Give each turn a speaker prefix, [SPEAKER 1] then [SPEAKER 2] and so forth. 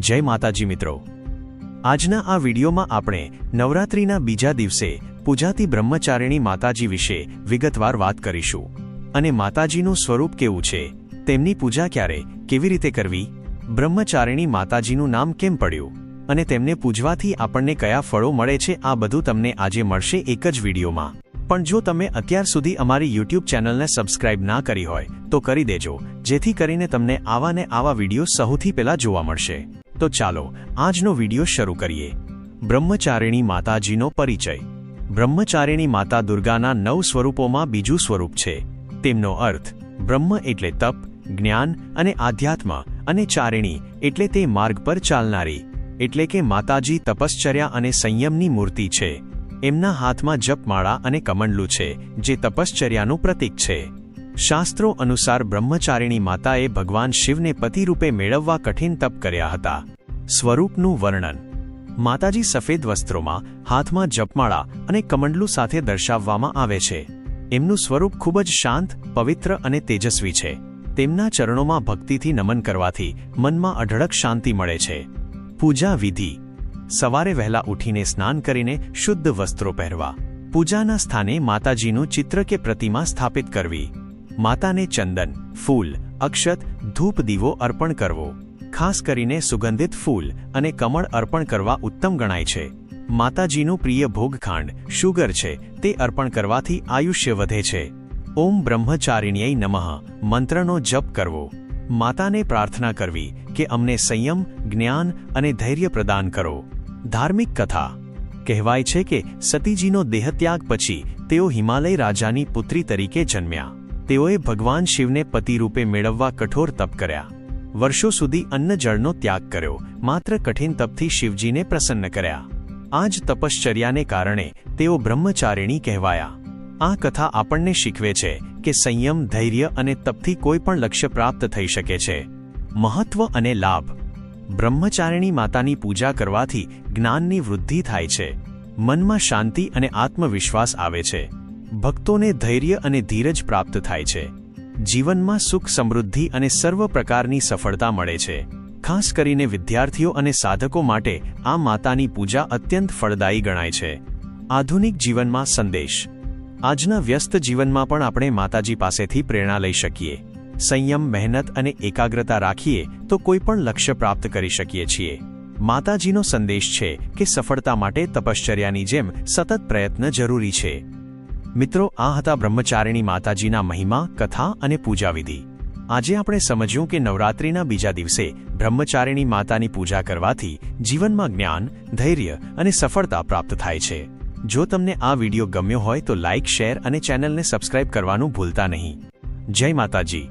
[SPEAKER 1] જય માતાજી મિત્રો. આજના આ વિડીયોમાં આપણે નવરાત્રિના બીજા દિવસે પૂજાતી બ્રહ્મચારિણી માતાજી વિશે વિગતવાર વાત કરીશું. અને માતાજીનું સ્વરૂપ કેવું છે? તેમની પૂજા ક્યારે, કેવી રીતે કરવી? બ્રહ્મચારિણી માતાજીનું નામ કેમ પડ્યું? અને તેમને પૂજવાથી આપણને કયા ફળો મળે છે? આ બધું તમને આજે મળશે એક જ વિડીયોમાં. પણ જો તમે અત્યાર સુધી અમારી યુટ્યુબ ચેનલને સબસ્ક્રાઇબ ના કરી હોય, તો કરી દેજો, જેથી કરીને તમને આવા ને આવા વીડિયો સૌથી પહેલા જોવા મળશે. તો ચાલો આજનો વીડિયો શરૂ કરીએ. બ્રહ્મચારિણી માતાજીનો પરિચય. બ્રહ્મચારિણી માતા દુર્ગાના નવ સ્વરૂપોમાં બીજું સ્વરૂપ છે. તેમનો અર્થ, બ્રહ્મ એટલે તપ, જ્ઞાન અને આધ્યાત્મ અને ચારિણી એટલે તે માર્ગ પર ચાલનારી, એટલે કે માતાજી તપશ્ચર્યા અને સંયમની મૂર્તિ છે. એમના હાથમાં જપમાળા અને કમંડલું છે, જે તપશ્ચર્યાનું પ્રતીક છે. શાસ્ત્રો અનુસાર બ્રહ્મચારિણી માતાએ ભગવાન શિવને પતિરૂપે મેળવવા કઠિન તપ કર્યા હતા. સ્વરૂપનું વર્ણન. માતાજી સફેદ વસ્ત્રોમાં, હાથમાં જપમાળા અને કમંડલું સાથે દર્શાવવામાં આવે છે. એમનું સ્વરૂપ ખૂબ જ શાંત, પવિત્ર અને તેજસ્વી છે. તેમના ચરણોમાં ભક્તિથી નમન કરવાથી મનમાં અઢળક શાંતિ મળે છે. પૂજા વિધિ. સવારે વહેલા ઉઠીને સ્નાન કરીને શુદ્ધ વસ્ત્રો પહેરવા. પૂજાના સ્થાને માતાજીનું ચિત્ર કે પ્રતિમા સ્થાપિત કરવી. માતાને ચંદન, ફૂલ, અક્ષત, ધૂપ દીવો અર્પણ કરવો. ખાસ કરીને સુગંધિત ફૂલ અને કમળ અર્પણ કરવા ઉત્તમ ગણાય છે. માતાજીનું પ્રિય ભોગખાંડ, શુગર છે, તે અર્પણ કરવાથી આયુષ્ય વધે છે. ઓમ બ્રહ્મચારિણ્યય નમઃ, મંત્રનો જપ કરવો. માતાને પ્રાર્થના કરવી કે અમને સંયમ, જ્ઞાન અને ધૈર્ય પ્રદાન કરો. ધાર્મિક કથા. કહેવાય છે કે સતીજીનો દેહત્યાગ પછી તેઓ હિમાલય રાજાની પુત્રી તરીકે જન્મ્યા. તેઓએ ભગવાન શિવને પતિરૂપે મેળવવા કઠોર તપ કર્યા. વર્ષો સુધી અન્ન જળનો ત્યાગ કર્યો. માત્ર કઠિન તપથી શિવજીને પ્રસન્ન કર્યા. આ જ તપશ્ચર્યાને કારણે તેઓ બ્રહ્મચારિણી કહેવાયા. આ કથા આપણને શીખવે છે કે સંયમ, ધૈર્ય અને તપથી કોઈ પણ લક્ષ્ય પ્રાપ્ત થઈ શકે છે. મહત્વ અને લાભ. બ્રહ્મચારિણી માતાની પૂજા કરવાથી જ્ઞાનની વૃદ્ધિ થાય છે. મનમાં શાંતિ અને આત્મવિશ્વાસ આવે છે. ભક્તોને ધૈર્ય અને ધીરજ પ્રાપ્ત થાય છે. જીવનમાં સુખ સમૃદ્ધિ અને સર્વ પ્રકારની સફળતા મળે છે. ખાસ કરીને વિદ્યાર્થીઓ અને સાધકો માટે આ માતાની પૂજા અત્યંત ફળદાયી ગણાય છે. આધુનિક જીવનમાં સંદેશ. આજના વ્યસ્ત જીવનમાં પણ આપણે માતાજી પાસેથી પ્રેરણા લઈ શકીએ. સંયમ, મહેનત અને એકાગ્રતા રાખીએ તો કોઈ પણ લક્ષ્ય પ્રાપ્ત કરી શકીએ છીએ. માતાજીનો સંદેશ છે કે સફળતા માટે તપશ્ચર્યાની જેમ સતત પ્રયત્ન જરૂરી છે. મિત્રો, આ હતા બ્રહ્મચારિણી માતાજીના મહિમા, કથા અને પૂજાવિધિ. આજે આપણે સમજ્યું કે નવરાત્રિના બીજા દિવસે બ્રહ્મચારિણી માતાની પૂજા કરવાથી જીવનમાં જ્ઞાન, ધૈર્ય અને સફળતા પ્રાપ્ત થાય છે. જો તમને આ વીડિયો ગમ્યો હોય તો લાઇક શેર અને ચેનલને સબસ્ક્રાઇબ કરવાનું ભૂલતા નહીં. જય માતાજી.